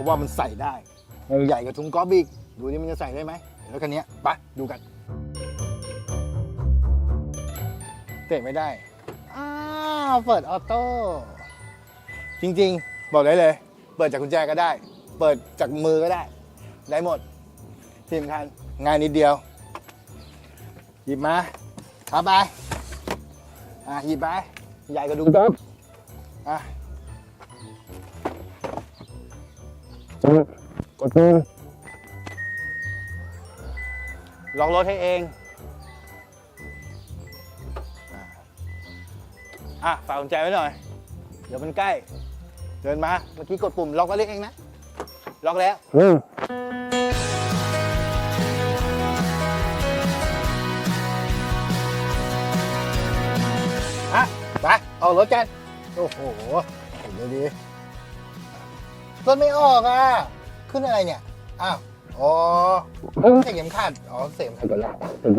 ราะว่ามันใส่ได้มันใหญ่กว่าถุงกอล์ฟอีกดูนี่มันจะใส่ได้ไหมแล้วคันนี้ยไปดูกันเตะไม่ได้อ้าวเปิดออโต้จริงๆ บอกได้เลย เปิดจากกุญแจก็ได้ เปิดจากมือก็ได้ ได้หมดที่สำคัญง่ายนิดเดียว หยิบมาเอาไปอะหยิบไปใหญ่กว่าดูก๊อฟ อะกดมือล็อกรถให้เองอะอะฝากกุญแจไว้หน่อย เดี๋ยวมันใกล้ เดินมา เมื่อกี้กดปุ่มล็อกก็เล็กเองนะ ล็อกแล้วอะไปเอารถกัน โอ้โหเห็นดูดี รถไม่ออกอะ ขึ้นอะไรเนี่ย อ้าว อ๋อใส่เข็มขัด อ๋อใส่เข็มขัดก่อนละ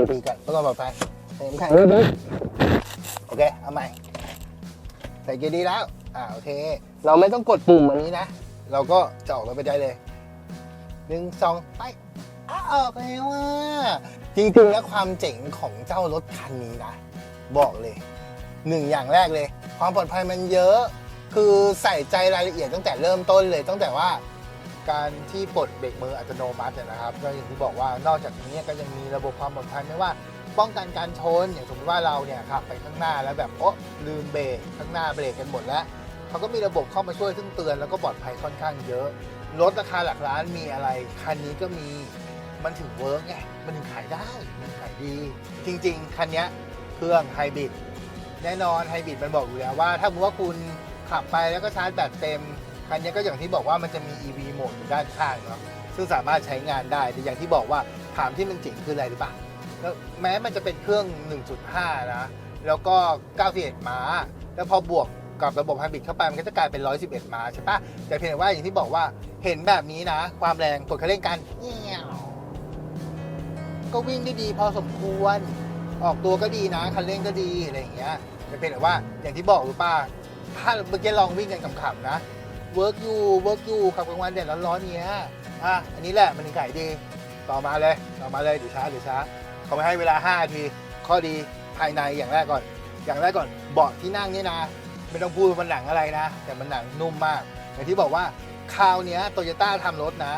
ตีกันเพื่อความปลอดภัยใส่เข็มขัดโอเค เอาใหม่ ใส่เกียร์ดีแล้ว อ่าโอเค เราไม่ต้องกดปุ่มอันนี้นะ เราก็จะออกรถไปได้เลย หนึ่งสองไปอ้าวออกแล้วอะ จริงๆแล้วความเจ๋งของเจ้ารถคันนี้นะ บอกเลย หนึ่งอย่างแรกเลย ความปลอดภัยมันเยอะ คือใส่ใจรายละเอียดตั้งแต่เริ่มต้นเลยตั้งแต่ว่าการที่ปลดเบรกมืออัตโนมัตินะครับก็อย่างที่บอกว่านอกจากนี้ก็ยังมีระบบความปลอดภัยไม่ว่าป้องกันการชนอย่างสมมติว่าเราเนี่ยขับไปข้างหน้าแล้วแบบโอ๊ะลืมเบรกข้างหน้าเบรกกันหมดแล้วเขาก็มีระบบเข้ามาช่วยซึ่งเตือนแล้วก็ปลอดภัยค่อนข้างเยอะรถราคาหลักล้านมีอะไรคันนี้ก็มีมันถึงเวิร์กไงมันถึงขายได้มันขายดี จริง ๆ คันนี้เครื่องไฮบริดแน่นอนไฮบริดมันบอกอยู่แล้วว่า ถ้าสมมติว่าคุณ ขับไปแล้วก็ชาร์จแบตเต็ม คันนี้ก็อย่างที่บอกว่ามันจะมี EV โหมดอยู่ด้านข้างเนาะซึ่งสามารถใช้งานได้แต่อย่างที่บอกว่าถามที่มันเจ๋งคืออะไรหรือเปล่าแล้วแม้มันจะเป็นเครื่อง 1.5 นะ แล้วก็ 91 ม้า แล้วพอบวกกับระบบไฮบริดเข้าไปมันก็จะกลายเป็น 111 ม้าใช่ปะแต่เพียงแต่ว่าอย่างที่บอกว่าเห็นแบบนี้นะ ความแรงกดคันเร่งกันเงี้ยก็วิ่งได้ดีพอสมควร ออกตัวก็ดีนะ คันเร่งก็ดีอะไรอย่างเงี้ยแต่เป็นแต่ว่าอย่างที่บอกหรือป่า ถ้าเมื่อกี้ลองวิ่งกันขำๆนะเวิร์กยูเวิร์กยูขับกลางวันแดดร้อนๆเนี้ยอะอันนี้แหละมันถึงขายดี ต่อมาเลยต่อมาเลยเดี๋ยวช้าเดี๋ยวช้าเขาไม่ให้เวลา5นาทีข้อดีภายในอย่างแรกก่อน อย่างแรกก่อนเบาะที่นั่งนี่นะ ไม่ต้องพูดว่ามันหนังอะไรนะ แต่มันหนังนุ่มมาก อย่างที่บอกว่าคราวเนี้ยโตโยต้าทำรถนะ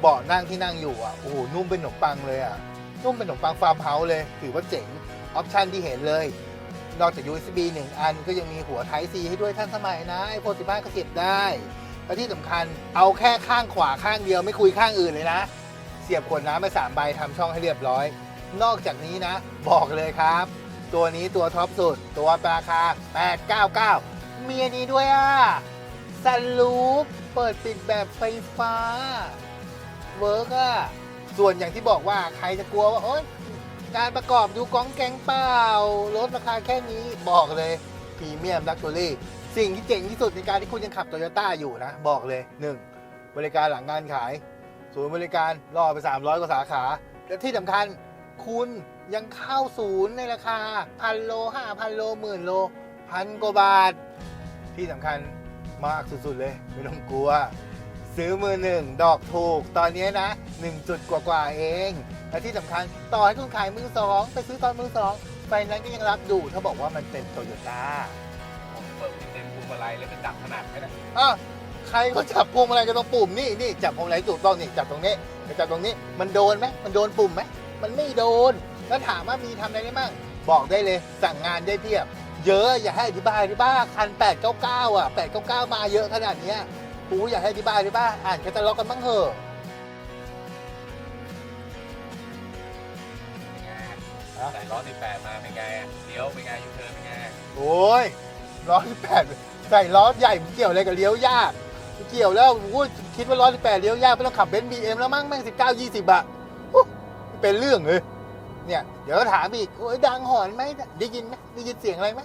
เบาะนั่งที่นั่งอยู่อะโอ้โหนุ่มเป็นขนมปังเลยอะนุ่มเป็นขนมปังฟาร์มเฮาส์เลย ถือว่าเจ๋งออปชันที่เห็นเลย นอกจาก USB 1 อันก็ยังมีหัว Type C ให้ด้วยท่านสมัยนะ iPhone 15 ก็เสียบได้ และที่สำคัญเอาแค่ข้างขวาข้างเดียวไม่คุยข้างอื่นเลยนะ เสียบขวดน้ำไปสามใบทำช่องให้เรียบร้อย นอกจากนี้นะ บอกเลยครับ ตัวนี้ตัวท็อปสุด ตัวราคา 899มีอันนี้ด้วยอะสันลูปเปิดปิดแบบไฟฟ้าเวิร์กอะส่วนอย่างที่บอกว่าใครจะกลัวว่าโอ๊ย การประกอบดูกองแกงเปล่ารถราคาแค่นี้บอกเลยพรีเมียมลักชัวรี่สิ่งที่เจ๋งที่สุดในการที่คุณยังขับโตโยต้าอยู่นะ บอกเลย 1. บริการหลังงานขายศูนย์บริการรอไป 300 กว่าสาขา และที่สำคัญคุณยังเข้าศูนย์ในราคาพันโลห้าพันโลหมื่นโลพันกว่าบาท ที่สำคัญมากสุดๆเลย ไม่ต้องกลัว ซื้อมือหนึ่งดอกถูก ตอนนี้นะ 1 จุดกว่าๆเอง และที่สำคัญต่อให้คุณขายมือสองไปซื้อตอนมือสองไฟนั้นก็ยังรับอยู่ถ้าบอกว่ามันเป็นโตโยต้าผมเปิดเต็มพวงมาลัยแล้วเป็นดับขนาดไหมนะอะใครก็จับพวงมาลัยก็ต้องปุ่มนี่นี่จับพวงมาลัยถูกต้องนี่จับตรงนี้ไปจับตรงนี้มันโดนไหมมันโดนปุ่มไหมมันไม่โดน แล้วถามว่ามีทำอะไรได้บ้างบอกได้เลยสั่งงานได้เพียบ เยอะอย่าให้อธิบายที่บ้าคัน 899 อะ 899 มาเยอะขนาดเนี้ยกูอยากให้อธิบายที่บ้าอ่านแคตตาล็อกกันบ้างเถอะ ใส่ล้อ18มาเป็นไงเลี้ยวเป็นไงยูเทิร์นเป็นไงโอ้ยร้อยแปดใส่ล้อใหญ่มันเกี่ยวอะไรกับเลี้ยวยากเกี่ยวแล้วกูคิดว่าร้อยแปดเลี้ยวยากไม่ต้องขับเบนซ์บีเอ็มแล้วมั้งแม่งสิบเก้ายี่สิบอะอุ๊ยเป็นเรื่องเลยเนี่ยเดี๋ยวก็ถามอีกโอ้ยดังหอนไหมได้ยินไหมได้ยินเสียงอะไรไหม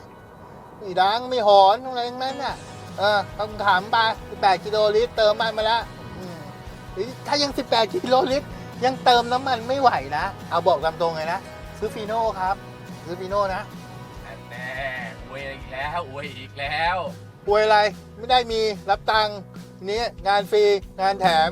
ไม่ดังไม่หอนอะไรทั้งนั้นน่ะเออคำถามไปแปดกิโลลิตรเติมมันมาแล้วอืมถ้ายังสิบแปดกิโลลิตรยังเติมน้ำมันไม่ไหวนะ เอาบอกตามตรงเลยนะ ซื้อฟีโน่ครับ ซื้อฟีโน่นะนั่นแน่อวยอีกแล้วอวยอีกแล้วป่วยอะไรไม่ได้มีรับตังค์นี่งานฟรีงานแถม